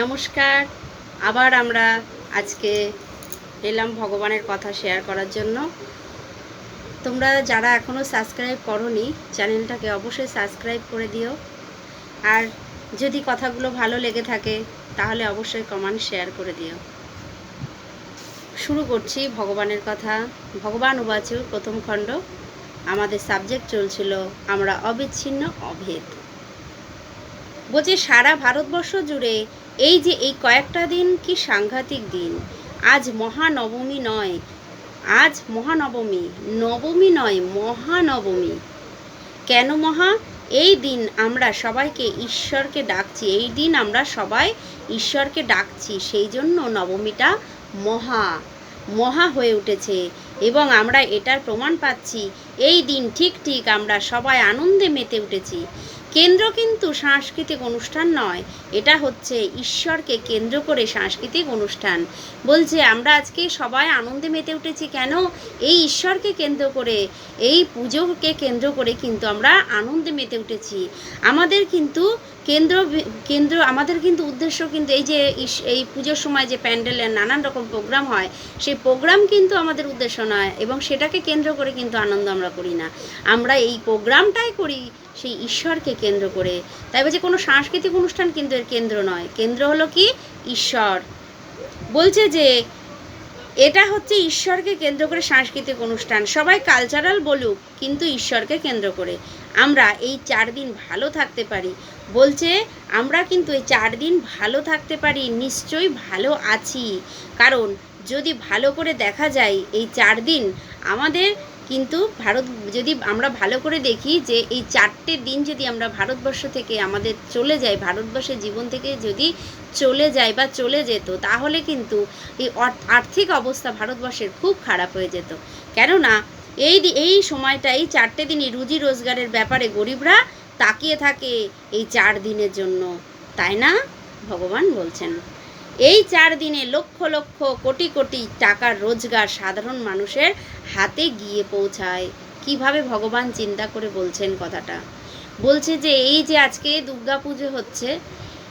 নমস্কার। আবার আমরা আজকে এলাম ভগবানের কথা শেয়ার করার জন্য। তোমরা যারা এখনও সাবস্ক্রাইব করনি চ্যানেলটাকে অবশ্যই সাবস্ক্রাইব করে দিও। আর যদি কথাগুলো ভালো লেগে থাকে, তাহলে অবশ্যই কমেন্ট শেয়ার করে দিও। শুরু করছি ভগবানের কথা। ভগবান উবাচু, প্রথম খণ্ড। আমাদের সাবজেক্ট চলছিল আমরা অবিচ্ছিন্ন অভেদ। বলছি সারা ভারতবর্ষ জুড়ে এই যে এই কয়েকটা দিন কি সাংঘাতিক দিন। আজ মহানবমী নয়, আজ মহানবমী, নবমী নয়, মহানবমী। কেন মহা? এই দিন আমরা সবাইকে ঈশ্বরকে ডাকছি, এই দিন আমরা সবাই ঈশ্বরকে ডাকছি, সেই জন্য নবমীটা মহা মহা হয়ে উঠেছে এবং আমরা এটার প্রমাণ পাচ্ছি। এই দিন ঠিক ঠিক আমরা সবাই আনন্দে মেতে উঠেছি। কেন্দ্র কিন্তু সাংস্কৃতিক অনুষ্ঠান নয়। এটা হচ্ছে ঈশ্বরকে কেন্দ্র করে সাংস্কৃতিক অনুষ্ঠান। বলছে, আমরা আজকে সবাই আনন্দে মেতে উঠেছি কেন? এই ঈশ্বরকে কেন্দ্র করে, এই পুজোকে কেন্দ্র করে কিন্তু আমরা আনন্দে মেতে উঠেছি। আমাদের কিন্তু কেন্দ্র কেন্দ্র, আমাদের কিন্তু উদ্দেশ্য কিন্তু এই যে এই পুজোর সময় যে প্যান্ডেলের নানান রকম প্রোগ্রাম হয়, সেই প্রোগ্রাম কিন্তু আমাদের উদ্দেশ্য নয় এবং সেটাকে কেন্দ্র করে কিন্তু আনন্দ আমরা করি না। আমরা এই প্রোগ্রামটাই করি সেই ঈশ্বরকে কেন্দ্র করে। তাই বলছে, কোনো সাংস্কৃতিক অনুষ্ঠান কিন্তু এর কেন্দ্র নয়। কেন্দ্র হলো কি? ঈশ্বর। বলছে যে, এটা হচ্ছে ঈশ্বরকে কেন্দ্র করে সাংস্কৃতিক অনুষ্ঠান। সবাই কালচারাল বলুক, কিন্তু ঈশ্বরকে কেন্দ্র করে। আমরা এই চার দিন ভালো থাকতে পারি। বলছে, আমরা কিন্তু এই চার দিন ভালো থাকতে পারি, নিশ্চয়ই ভালো আছি। কারণ, যদি ভালো করে দেখা যায় এই চার দিন, আমাদের কিন্তু ভারত, যদি আমরা ভালো করে দেখি যে এই চারটে দিন যদি আমরা ভারতবর্ষ থেকে আমাদের চলে যায়, ভারতবর্ষের জীবন থেকে যদি চলে যায় বা চলে যেত, তাহলে কিন্তু এই আর্থিক অবস্থা ভারতবর্ষের খুব খারাপ হয়ে যেত। কেননা এই এই সময়টা এই চারটে দিনই রুজি রোজগারের ব্যাপারে গরিবরা তাকিয়ে থাকে এই চার দিনের জন্য। তাই না? ভগবান বলছেন। এই চার দিনে লক্ষ লক্ষ কোটি কোটি টাকার রোজগার সাধারণ মানুষের হাতে গিয়ে পৌঁছায়। কীভাবে ভগবান চিন্তা করে বলছেন কথাটা? বলছে যে, এই যে আজকে দুর্গা পুজো হচ্ছে,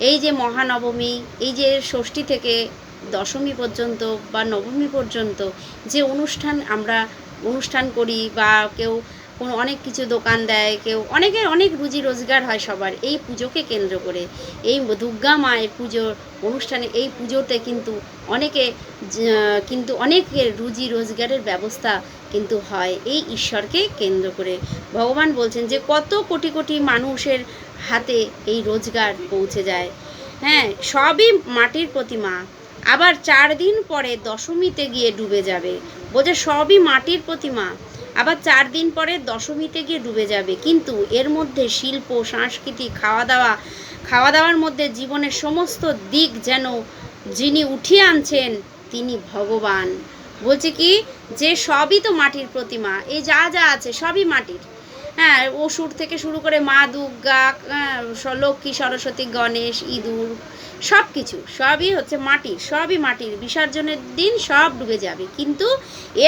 এই যে মহানবমী, এই যে ষষ্ঠী থেকে দশমী পর্যন্ত বা নবমী পর্যন্ত যে অনুষ্ঠান আমরা, অনুষ্ঠান করি বা কেউ কোনো অনেক কিছু দোকান দেয়, কেউ অনেকের অনেক রুজি রোজগার হয় সবার। এই পুজোকে কেন্দ্র করে। এই দুর্গা মায়ের পুজোর অনুষ্ঠানে এই পুজোতে কিন্তু অনেকে কিন্তু অনেকের রুজি রোজগারের ব্যবস্থা কিন্তু হয়। এই ঈশ্বরকে কেন্দ্র করে। ভগবান বলছেন যে, কত কোটি কোটি মানুষের হাতে এই রোজগার পৌঁছে যায়। হ্যাঁ সবই মাটির প্রতিমা। আবার চার দিন পরে দশমীতে গিয়ে ডুবে যাবে। বলছে, সবই মাটির প্রতিমা। আবার চার দিন পরে দশমীতে গিয়ে ডুবে যাবে। কিন্তু এর মধ্যে শিল্প সংস্কৃতি খাওয়া দাওয়া খাওয়া দাওয়ার মধ্যে জীবনের সমস্ত দিক যেন যিনি উঠিয়ে আনছেন, তিনি ভগবান। বলছে কি, যে সবই তো মাটির প্রতিমা, এই যা যা আছে সবই মাটির। হ্যাঁ অসুর থেকে শুরু করে মা দুর্গা হ্যাঁ, লক্ষ্মী সরস্বতী গণেশ ইঁদুর সব কিছু সবই হচ্ছে মাটির সবই মাটির। বিসর্জনের দিন সব ডুবে যাবে। কিন্তু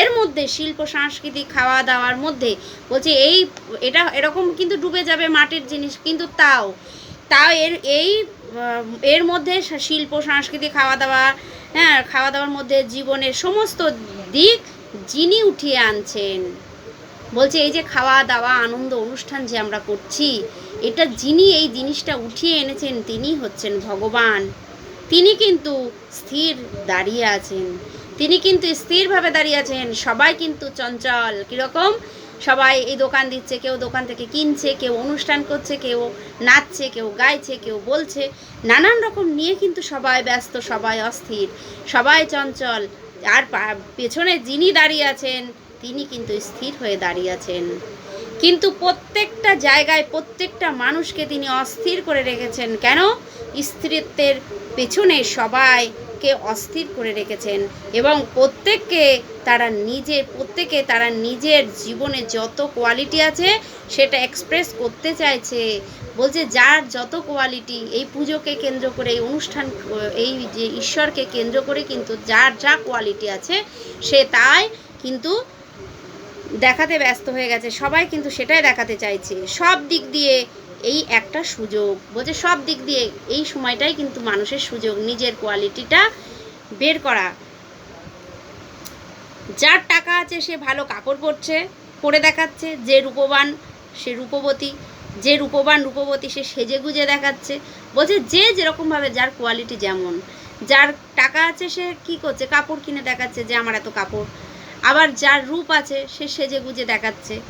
এর মধ্যে শিল্প সাংস্কৃতিক খাওয়া দাওয়ার মধ্যে বলছে এই এটা এরকম কিন্তু ডুবে যাবে মাটির জিনিস কিন্তু তাও তাও এর এই এর মধ্যে শিল্প সংস্কৃতি খাওয়া দাওয়া হ্যাঁ খাওয়া দাওয়ার মধ্যে জীবনের সমস্ত দিক যিনি উঠিয়ে আনছেন। বলছে, এই যে খাওয়া দাওয়া, আনন্দ অনুষ্ঠান যে আমরা করছি, এটা যিনি এই জিনিসটা উঠিয়ে এনেছেন তিনি হচ্ছেন ভগবান। তিনি কিন্তু স্থির দাঁড়িয়ে আছেন। তিনি কিন্তু স্থিরভাবে দাঁড়িয়ে আছেন। সবাই কিন্তু চঞ্চল। কীরকম? সবাই এই দোকান দিচ্ছে, কেউ দোকান থেকে কিনছে, কেউ অনুষ্ঠান করছে, কেউ নাচছে, কেউ গাইছে, কেউ বলছে। নানান রকম নিয়ে কিন্তু সবাই ব্যস্ত, সবাই অস্থির, সবাই চঞ্চল। আর পেছনে যিনি দাঁড়িয়ে আছেন তিনি কিন্তু স্থির হয়ে দাঁড়িয়ে আছেন। কিন্তু প্রত্যেকটা জায়গায় প্রত্যেকটা মানুষকে তিনি অস্থির করে রেখেছেন। কেন? স্ত্রীত্বের পেছনে সবাইকে অস্থির করে রেখেছেন এবং প্রত্যেককে তারা নিজের, প্রত্যেকে তারা নিজের জীবনে যত কোয়ালিটি আছে সেটা এক্সপ্রেস করতে চাইছে। বলছে, যার যত কোয়ালিটি এই পুজোকে কেন্দ্র করে, এই অনুষ্ঠান, এই যে ঈশ্বরকে কেন্দ্র করে কিন্তু যার যা কোয়ালিটি আছে সে তাই কিন্তু দেখাতে ব্যস্ত হয়ে গেছে। সবাই কিন্তু সেটাই দেখাতে চাইছে। সব দিক দিয়ে এই একটা সুযোগ। বলছে সব দিক দিয়ে এই সময়টাই কিন্তু মানুষের সুযোগ, নিজের কোয়ালিটিটা বের করা। যার টাকা আছে সে ভালো কাপড় পরছে, পরে দেখাচ্ছে। যে রূপবান, সে রূপবতী। যে রূপবান, রূপবতী, সে সেজে গুজে দেখাচ্ছে। বলছে যে যেরকমভাবে যার কোয়ালিটি যেমন। যার টাকা আছে সে কি করছে? কাপড় কিনে দেখাচ্ছে যে, আমার এত কাপড়। আবার যার রূপ আছে, সে সেজে গুজে দেখাচ্ছে।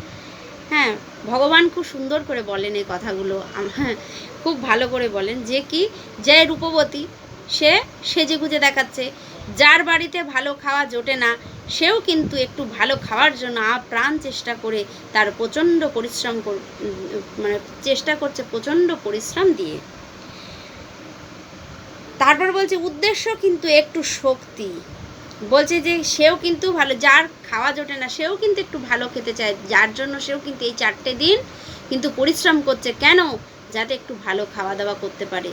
হ্যাঁ ভগবান খুব সুন্দর করে বলেন এই কথাগুলো। হ্যাঁ খুব ভালো করে বলেন যে কি, যে রূপবতী, সে সেজে গুজে দেখাচ্ছে। যার বাড়িতে ভালো খাওয়া জোটে না, সেও কিন্তু একটু ভালো খাওয়ার জন্য প্রাণ চেষ্টা করে তার প্রচণ্ড পরিশ্রম মানে চেষ্টা করছে প্রচণ্ড পরিশ্রম দিয়ে। তারপর বলছে, উদ্দেশ্য কিন্তু একটু শক্তি। বলছে যে সেও কিন্তু ভালো, যার খাওয়া জোটে না, সেও কিন্তু একটু ভালো খেতে চায়, যার জন্য সেও কিন্তু এই চারটে দিন কিন্তু পরিশ্রম করছে। কেন? যাতে একটু ভালো খাওয়া দাওয়া করতে পারে।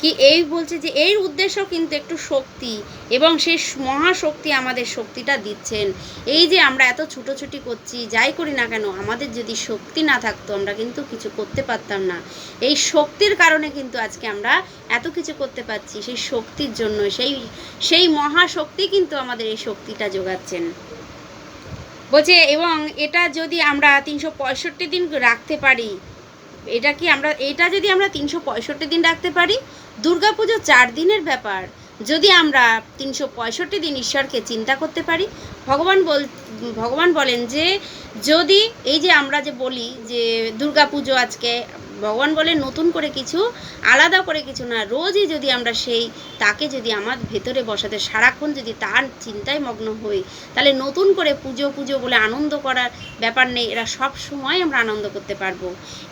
কি এই বলছে যে এই উদ্দেশ্য কিন্তু একটু শক্তি এবং সেই মহাশক্তি আমাদের শক্তিটা দিচ্ছেন। এই যে আমরা এত ছুটোছুটি করছি, যাই করি না কেন, আমাদের যদি শক্তি না থাকতো, আমরা কিন্তু কিছু করতে পারতাম না। এই শক্তির কারণে কিন্তু আজকে আমরা এত কিছু করতে পারছি, সেই শক্তির জন্য, সেই সেই মহাশক্তি কিন্তু আমাদের এই শক্তিটা যোগাচ্ছেন। বলছে, এবং এটা যদি আমরা তিনশো পঁয়ষট্টি দিন রাখতে পারি এটা কি আমরা, এটা যদি আমরা তিনশো পঁয়ষট্টি দিন রাখতে পারি, দুর্গাপুজো চার দিনের ব্যাপার। যদি আমরা তিনশো পঁয়ষট্টি দিন ঈশ্বরকে চিন্তা করতে পারি ভগবান বল, ভগবান বলেন যে, যদি এই যে আমরা যে বলি যে দুর্গা পুজো আজকে, ভগবান বলেন নতুন করে কিছু, আলাদা করে কিছু না, রোজই যদি আমরা সেই, তাকে যদি আমার ভেতরে বসাতে, সারাক্ষণ যদি তার চিন্তায় মগ্ন হই, তাহলে নতুন করে পুজো পুজো বলে আনন্দ করার ব্যাপার নেই, এরা সব সময় আমরা আনন্দ করতে পারব।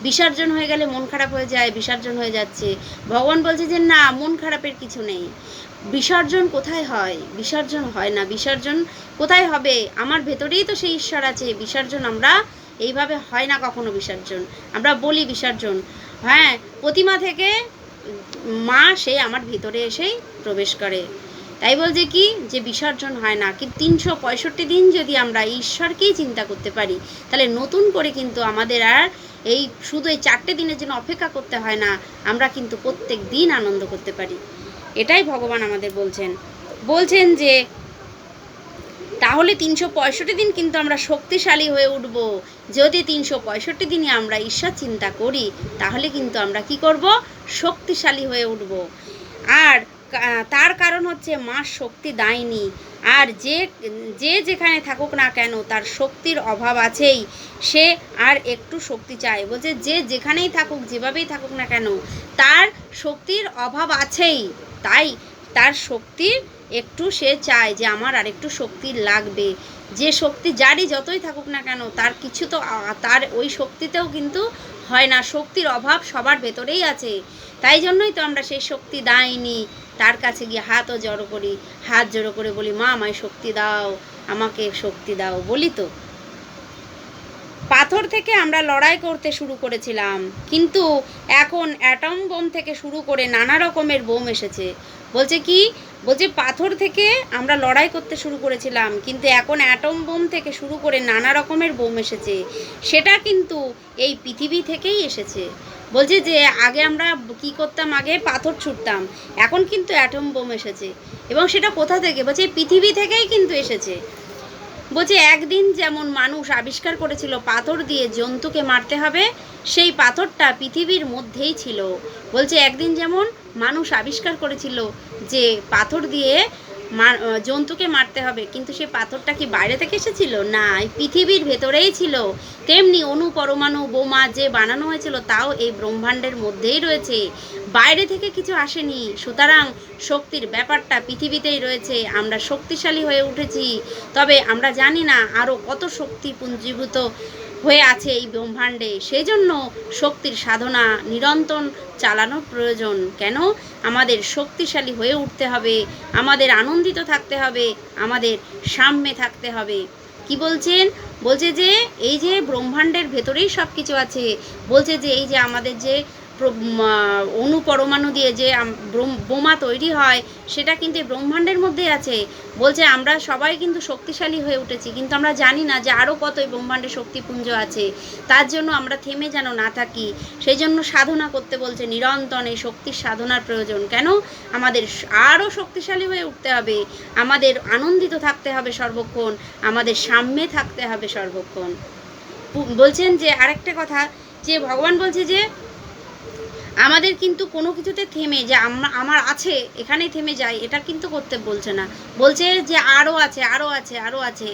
বিসর্জন হয়ে গেলে মন খারাপ হয়ে যায়, বিসর্জন হয়ে যাচ্ছে। ভগবান বলছে যে, না, মন খারাপের কিছু নেই। বিসর্জন কোথায় হয়? বিসর্জন হয় না। বিসর্জন কোথায় হবে। আমার ভেতরেই তো সেই ঈশ্বর আছে, বিসর্জন আমরা। এইভাবে হয় না কখনো বিসর্জন। আমরা বলি বিসর্জন। হ্যাঁ প্রতিমা থেকে মা সে আমার ভিতরে এসেই প্রবেশ করে। তাই বলছে কি? যে বিসর্জন হয় না। কিন্তু তিনশো পঁয়ষট্টি দিন যদি আমরা ঈশ্বরকেই চিন্তা করতে পারি, তাহলে নতুন করে কিন্তু আমাদের আর এই শুধু এই চারটে দিনের জন্য অপেক্ষা করতে হয় না, আমরা কিন্তু প্রত্যেক দিন আনন্দ করতে পারি। এটাই ভগবান আমাদের বলছেন। বলছেন যে তাহলে তিনশো পঁয়ষট্টি দিন কিন্তু আমরা শক্তিশালী হয়ে উঠব। যদি তিনশো পঁয়ষট্টি দিনে আমরা ঈশ্বর চিন্তা করি, তাহলে কিন্তু আমরা কি করব? শক্তিশালী হয়ে উঠব। আর তার কারণ হচ্ছে মা শক্তি দায়নি। আর যে যে যেখানে থাকুক না কেন, তার শক্তির অভাব আছেই। সে আর একটু শক্তি চায়। বলছে, যে যেখানেই থাকুক, যেভাবেই থাকুক না কেন, তার শক্তির অভাব আছেই। তাই তার শক্তির একটু সে চায় যে আমার আর একটু শক্তি লাগবে। যে শক্তি যারই যতই থাকুক না কেন, তার কিছু তো তার ওই শক্তিতেও কিন্তু হয় না। শক্তির অভাব সবার ভেতরেই আছে। তাই জন্যই তো আমরা সেই শক্তি দাইনি। তার কাছে গিয়ে হাতও জড়ো করি। হাত জড়ো করে বলি, মা, আমায় শক্তি দাও। আমাকে শক্তি দাও। বলি তো। পাথর থেকে আমরা লড়াই করতে শুরু করেছিলাম। কিন্তু এখন অ্যাটম বোম থেকে শুরু করে নানা রকমের বোম এসেছে। বলছে কি? বলছে পাথর থেকে আমরা লড়াই করতে শুরু করেছিলাম, কিন্তু এখন অ্যাটম বোম থেকে শুরু করে নানা রকমের বোম এসেছে। সেটা কিন্তু এই পৃথিবী থেকেই এসেছে। বলছে যে আগে আমরা কি করতাম? আগে পাথর ছুটতাম। এখন কিন্তু অ্যাটম বোম এসেছে। এবং সেটা কোথা থেকে? বলছে পৃথিবী থেকেই কিন্তু এসেছে। বলছে, একদিন যেমন মানুষ আবিষ্কার করেছিল পাথর দিয়ে জন্তুকে মারতে হবে, সেই পাথরটা পৃথিবীর মধ্যেই ছিল। বলছে, একদিন যেমন মানুষ আবিষ্কার করেছিল যে পাথর দিয়ে জন্তুকে মারতে হবে, কিন্তু সেই পাথরটা কি বাইরে থেকে এসেছিল? না পৃথিবীর ভেতরেই ছিল। তেমনি অণু পরমাণু, বোমা যে বানানো হয়েছিল, তাও এই ব্রহ্মাণ্ডের মধ্যেই রয়েছে। বাইরে থেকে কিছু আসেনি। সুতরাং শক্তির ব্যাপারটা পৃথিবীতেই রয়েছে। আমরা শক্তিশালী হয়ে উঠেছি। তবে আমরা জানি না আরও কত শক্তি পুঞ্জীভূত হয়ে আছে এই ব্রহ্মাণ্ডে। সেই জন্য শক্তির সাধনা নিরন্তর চালানোর প্রয়োজন। কেন? আমাদের শক্তিশালী হয়ে উঠতে হবে। আমাদের আনন্দিত থাকতে হবে। আমাদের সাম্যে থাকতে হবে। কি বলছেন? বলছে যে, এই যে ব্রহ্মাণ্ডের ভেতরেই সব কিছু আছে। বলছে যে, এই যে আমাদের যে প্র- মা- অণু পরমাণু দিয়ে যে বোমা তৈরি হয়, সেটা কিন্তু এই ব্রহ্মাণ্ডের মধ্যে আছে। বলছে, আমরা সবাই কিন্তু শক্তিশালী হয়ে উঠেছি, কিন্তু আমরা জানি না যে আরও কত এই ব্রহ্মাণ্ডে শক্তিপুঞ্জ আছে। তার জন্য আমরা থেমে যেন না থাকি। সেই জন্য সাধনা করতে বলছে, নিরন্তর এই শক্তির সাধনার প্রয়োজন। কেন? আমাদের আরও শক্তিশালী হয়ে উঠতে হবে। আমাদের আনন্দিত থাকতে হবে সর্বক্ষণ। আমাদের সাম্যে থাকতে হবে সর্বক্ষণ। বলছেন যে আরেকটা কথা, যে ভগবান বলছে যে আমাদের কিন্তু কোনো কিছুতে থেমে যে আমরা, আমার আছে, এখানেই থেমে যাই এটা কিন্তু করতে বলছে না। বলছে যে আরও আছে আরও আছে আরও আছে,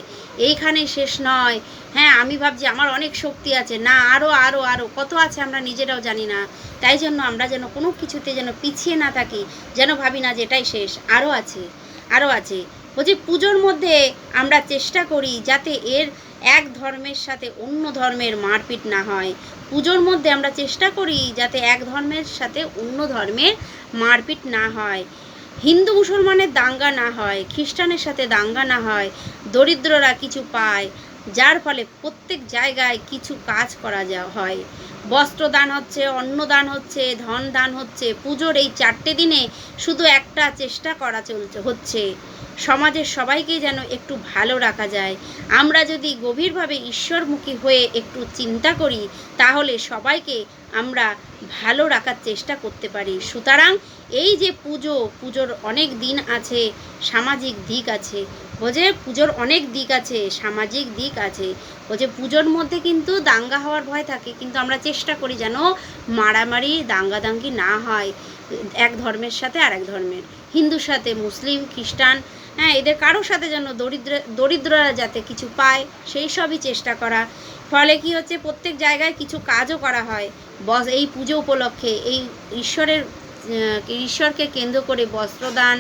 এইখানে শেষ নয়। হ্যাঁ আমি ভাবছি আমার অনেক শক্তি আছে, না আরও আরও আরও কত আছে আমরা নিজেরাও জানি না। তাই জন্য আমরা যেন কোনো কিছুতে যেন পিছিয়ে না থাকি, যেন ভাবি না যে এটাই শেষ আরও আছে আরও আছে। বলছি, পুজোর মধ্যে আমরা চেষ্টা করি যাতে এর এক ধর্মের সাথে অন্য ধর্মের মারপিট না হয়। পুজোর মধ্যে আমরা চেষ্টা করি যাতে এক ধর্মের সাথে অন্য ধর্মের মারপিট না হয়। হিন্দু মুসলমানের দাঙ্গা না হয়, খ্রিস্টানের সাথে দাঙ্গা না হয়, দরিদ্ররা কিছু পায় যার ফলে প্রত্যেক জায়গায় কিছু কাজ করা যা হয়। বস্ত্র দান হচ্ছে অন্ন দান হচ্ছে ধন দান হচ্ছে, পুজোর এই চারটে দিনে শুধু একটা চেষ্টা করা চলছে, হচ্ছে। সমাজের সবাইকে যেন একটু ভালো রাখা যায়। আমরা যদি গভীরভাবে ঈশ্বরমুখী হয়ে একটু চিন্তা করি, তাহলে সবাইকে আমরা ভালো রাখার চেষ্টা করতে পারি। সুতরাং এই যে পুজো, পুজোর অনেক দিন আছে, সামাজিক দিক আছে। বোঝে পুজোর অনেক দিক আছে, সামাজিক দিক আছে। বোঝে পুজোর মধ্যে কিন্তু দাঙ্গা হওয়ার ভয় থাকে, কিন্তু আমরা চেষ্টা করি যেন মারামারি, দাঙ্গাদাঙ্গি না হয়, এক ধর্মের সাথে আর এক ধর্মের। হিন্দুর সাথে, মুসলিম, খ্রিস্টান হ্যাঁ এদের কারোর সাথে যেন দরিদ্র, দরিদ্ররা যাতে কিছু পায়, সেই সবই চেষ্টা করা। ফলে কি হচ্ছে, প্রত্যেক জায়গায় কিছু কাজও করা হয়। বস, এই পুজো উপলক্ষে, এই ঈশ্বরের ঈশ্বরকে কেন্দ্র করে বস্ত্রদান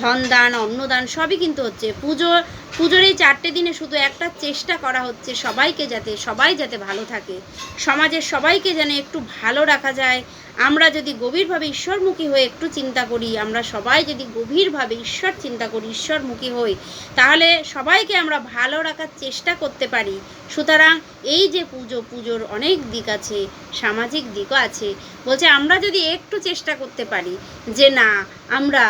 ধনদান, অন্নদান সবই কিন্তু হচ্ছে। পুজো, পুজোর এই চারটে দিনে শুধু একটা চেষ্টা করা হচ্ছে সবাইকে যাতে, সবাই যাতে ভালো থাকে। সমাজের সবাইকে যেন একটু ভালো রাখা যায়। আমরা যদি গভীরভাবে ঈশ্বরমুখী হয়ে একটু চিন্তা করি, আমরা সবাই যদি গভীরভাবে ঈশ্বর চিন্তা করি, ঈশ্বরমুখী হই, তাহলে সবাইকে আমরা ভালো রাখার চেষ্টা করতে পারি। সুতরাং এই যে পুজো, পুজোর অনেক দিক আছে, সামাজিক দিকও আছে, বলছে আমরা যদি একটু চেষ্টা করতে পারি যে না, আমরা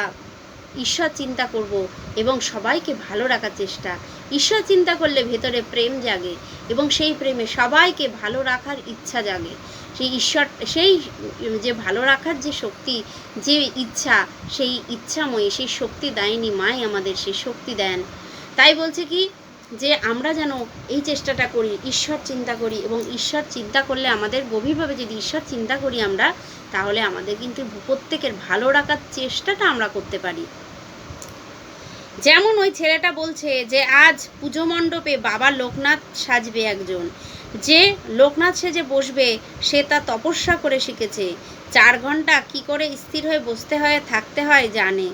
ঈশ্বর চিন্তা করব এবং সবাইকে ভালো রাখার চেষ্টা। ঈশ্বর চিন্তা করলে ভেতরে প্রেম জাগে এবং সেই প্রেমে সবাইকে ভালো রাখার ইচ্ছা জাগে। সেই ঈশ্বর, সেই যে ভালো রাখার যে শক্তি, যে ইচ্ছা, সেই ইচ্ছাময়ী, সেই শক্তি দেয়নি মাই আমাদের, সেই শক্তি দেন। তাই বলছে কি যে আমরা যেন এই চেষ্টাটা করি, ঈশ্বর চিন্তা করি এবং ঈশ্বর চিন্তা করলে আমাদের গভীরভাবে যদি ঈশ্বর চিন্তা করি আমরা, তাহলে আমাদের কিন্তু প্রত্যেকের ভালো রাখার চেষ্টাটা আমরা করতে পারি। যেমন ওই ছেলেটা বলছে যে, আজ পুজো মণ্ডপে বাবা লোকনাথ সাজবে একজন। যে লোকনাথ সেজে বসবে, সে তা তপস্যা করে শিখেছে। চার ঘণ্টা কি করে স্থির হয়ে বসতে হয়, থাকতে হয় জানে,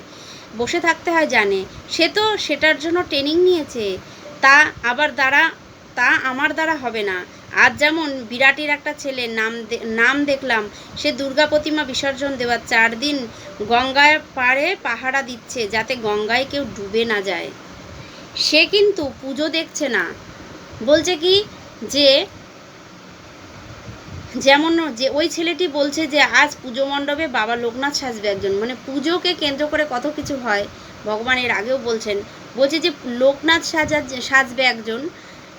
বসে থাকতে হয় জানে। সে তো সেটার জন্য ট্রেনিং নিয়েছে। তা আবার দ্বারা, তা আমার দ্বারা হবে না। আজ যেমন বিরাটের একটা ছেলে নাম নাম দেখলাম, সে দুর্গা প্রতিমা বিসর্জন দেওয়ার চার দিন গঙ্গায় পাড়ে পাহারা দিচ্ছে যাতে গঙ্গায় কেউ ডুবে না যায়। সে কিন্তু পুজো দেখছে না। বলছে কি যে, যেমন যে ওই ছেলেটি বলছে যে, আজ পুজো মণ্ডপে বাবা লোকনাথ সাজবে একজন। মানে পুজোকে কেন্দ্র করে কত কিছু হয় ভগবানের আগেও বলছেন। বলছে যে, লোকনাথ সাজা, সাজবে একজন।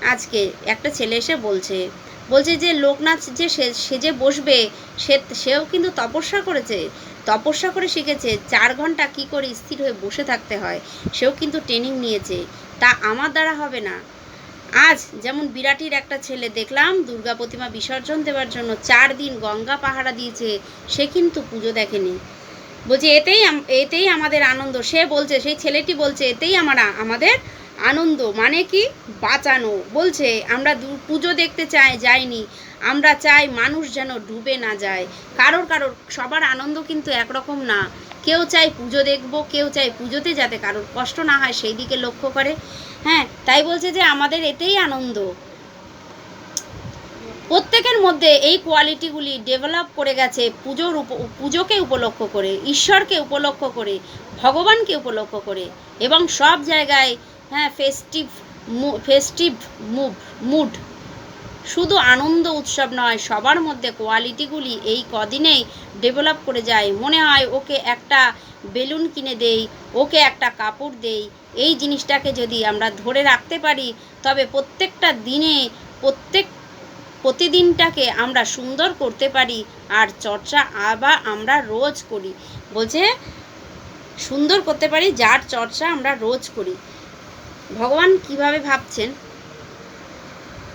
আজকে একটা ছেলে এসে বলছে বলছে যে লোকনাথ যে সে- সেজে বসবে, সে, সেও কিন্তু তপস্যা করেছে। তপস্যা করে শিখেছে চার ঘণ্টা কি করে স্থির হয়ে বসে থাকতে হয়, সেও কিন্তু ট্রেনিং নিয়েছে। তা আমার দ্বারা হবে না। আজ যেমন বিরাটির একটা ছেলে দেখলাম, দুর্গা প্রতিমা বিসর্জন দেওয়ার জন্য চার দিন গঙ্গা পাহারা দিয়েছে, সে কিন্তু পুজো দেখেনি। বলছে, এতেই এতেই আমাদের আনন্দ। সে বলছে, সেই ছেলেটি বলছে, এতেই আমার, আমাদের আনন্দ মানে কি? বাঁচানো। বলছে, আমরা দু- পুজো দেখতে চাই, যাইনি। আমরা চাই মানুষ যেন ডুবে না যায়। কারোর কারোর, সবার আনন্দ কিন্তু একরকম না। কেউ চায় পুজো দেখব, কেউ চায় পুজোতে যাতে কারোর কষ্ট না হয়, সেই দিকে লক্ষ্য করে। হ্যাঁ তাই বলছে যে আমাদের এতেই আনন্দ। প্রত্যেকের মধ্যে এই কোয়ালিটিগুলি ডেভেলপ করে গেছে পুজোর উপ, পুজোকে উপলক্ষ করে, ঈশ্বরকে উপলক্ষ করে, ভগবানকে উপলক্ষ করে এবং সব জায়গায় হ্যাঁ ফেস্টিভ ফেস্টিভ মুভ মুড শুধু আনন্দ উৎসব নয়, সবার মধ্যে কোয়ালিটিগুলি এই কদিনেই ডেভেলপ করে যায়। মনে হয় ওকে একটা বেলুন কিনে দেই, ওকে একটা কাপড় দেই, এই জিনিসটাকে যদি আমরা ধরে রাখতে পারি, তবে প্রত্যেকটা দিনে প্রত্যেক প্রতিদিনটাকে আমরা সুন্দর করতে পারি, আর চর্চা আবার আমরা রোজ করি। বলছে, সুন্দর করতে পারি যার চর্চা আমরা রোজ করি। ভগবান কীভাবে ভাবছেন?